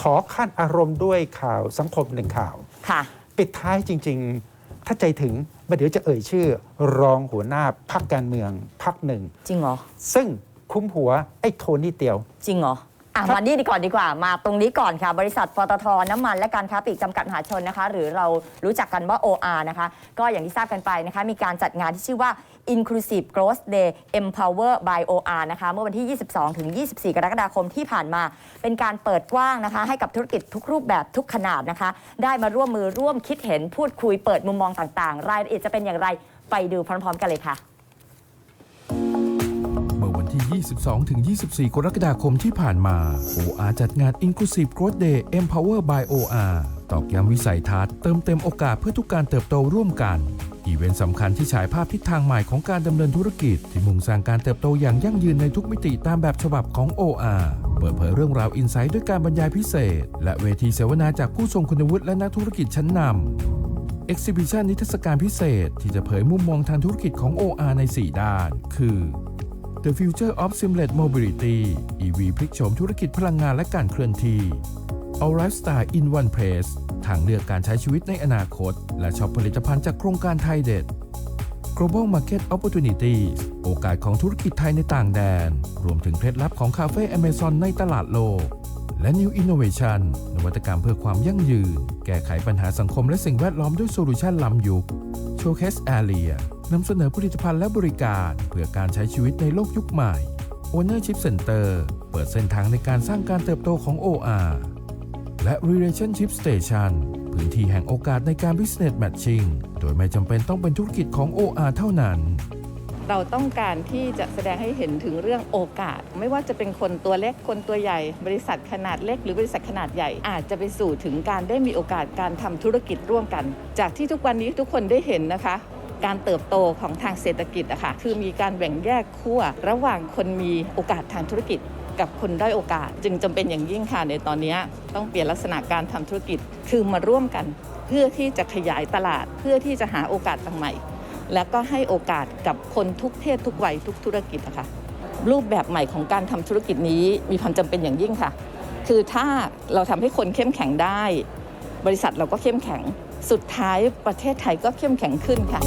ขอขั้นอารมณ์ด้วยข่าวสังคมหนึ่งข่าว ค่ะ ปิดท้ายจริง ๆ ถ้าใจถึงประเดี๋ยวจะเอ่ยชื่อ รองหัวหน้าพักการเมืองพักหนึ่ง จริงเหรอ ซึ่งคุ้มหัวไอ้โทนี่เตียว จริงเหรอ อะครับมานี่ดีก่อนดีกว่า มาตรงนี้ก่อนค่ะ บริษัทปตทน้ำมันและการค้าปลีกจำกัดมหาชนนะคะ หรือเรารู้จักกันว่า OR นะคะ ก็อย่างที่ทราบกันไปนะคะ มีการจัดงานที่ชื่อว่า Inclusive Growth Day Empower by OR นะคะ เมื่อวันที่ 22 ถึง 24 กรกฎาคมที่ผ่านมา เป็นการเปิดกว้างนะคะ ให้กับธุรกิจทุกรูปแบบทุกขนาดนะคะ ได้มาร่วมมือร่วมคิดเห็นพูดคุยเปิดมุมมองต่างๆ รายละเอียดจะเป็นอย่างไรไปดูพร้อม ๆ กันเลยค่ะ วันที่22-24 กรกฎาคมที่ผ่านมา OR จัดงาน Inclusive Growth Day Empower by OR ตอกย้ำวิสัยทัศน์เติมเต็มโอกาสเพื่อทุกการเติบโตร่วมกัน อีเวนต์สำคัญที่ฉายภาพทิศทางใหม่ของการดำเนินธุรกิจ ที่มุ่งสร้างการเติบโตอย่างยั่งยืนในทุกมิติตามแบบฉบับของ OR เปิดเผยเรื่องราวอินไซต์ด้วยการบรรยายพิเศษ และเวทีเสวนาจากผู้ทรงคุณวุฒิและนักธุรกิจชั้นนำ Exhibition นิทรรศการพิเศษที่จะเผยมุมมองทางธุรกิจของ OR ใน 4 ด้าน คือ The Future of Seamless Mobility EV พลิกโฉมธุรกิจพลังงานและการเคลื่อนที่ Our Lifestyle in One Place ทางเลือกการใช้ชีวิตในอนาคต และช็อปผลิตภัณฑ์จากโครงการไทยเด็ด Global Market Opportunities โอกาสของธุรกิจไทยในต่างแดน รวมถึงเคล็ดลับของคาเฟ่ Amazon ในตลาดโลก และ New Innovation นวัตกรรมเพื่อความยั่งยืน แก้ไขปัญหาสังคมและสิ่งแวดล้อมด้วยโซลูชันล้ำยุค Showcase Area นำเสนอผลิตภัณฑ์และบริการเพื่อการใช้ชีวิตในโลกยุคใหม่ Ownership Center เปิดเส้นทางในการสร้างการเติบโตของ OR และ Relationship Station พื้นที่แห่งโอกาสในการ Business Matching โดยไม่จำเป็นต้องเป็นธุรกิจของ OR เท่านั้น เราต้องการที่จะแสดงให้เห็นถึงเรื่องโอกาส ไม่ว่าจะเป็นคนตัวเล็กคนตัวใหญ่ บริษัทขนาดเล็ก หรือบริษัทขนาดใหญ่ อาจจะไปสู่ถึงการได้มีโอกาสการทำธุรกิจร่วมกัน จากที่ทุกวันนี้ทุกคนได้เห็นนะคะการเติบโตของทางเศรษฐกิจอะค่ะคือมีการแบ่งแยกขั้วระหว่างคนมีโอกาสทางธุรกิจ กับคนด้อยโอกาส จึงจำเป็นอย่างยิ่งค่ะในตอนนี้ต้องเปลี่ยนลักษณะการทำธุรกิจคือมาร่วมกัน เพื่อที่จะขยายตลาดเพื่อที่จะหาโอกาสใหม่ แล้วก็ให้โอกาสกับคนทุกเพศทุกวัยทุกธุรกิจนะคะรูปแบบใหม่ของการทำธุรกิจนี้มีความจำเป็นอย่างยิ่งค่ะ คือถ้าเราทำให้คนเข้มแข็งได้ บริษัทเราก็เข้มแข็ง สุดท้ายประเทศไทยก็เข้มแข็งขึ้นค่ะ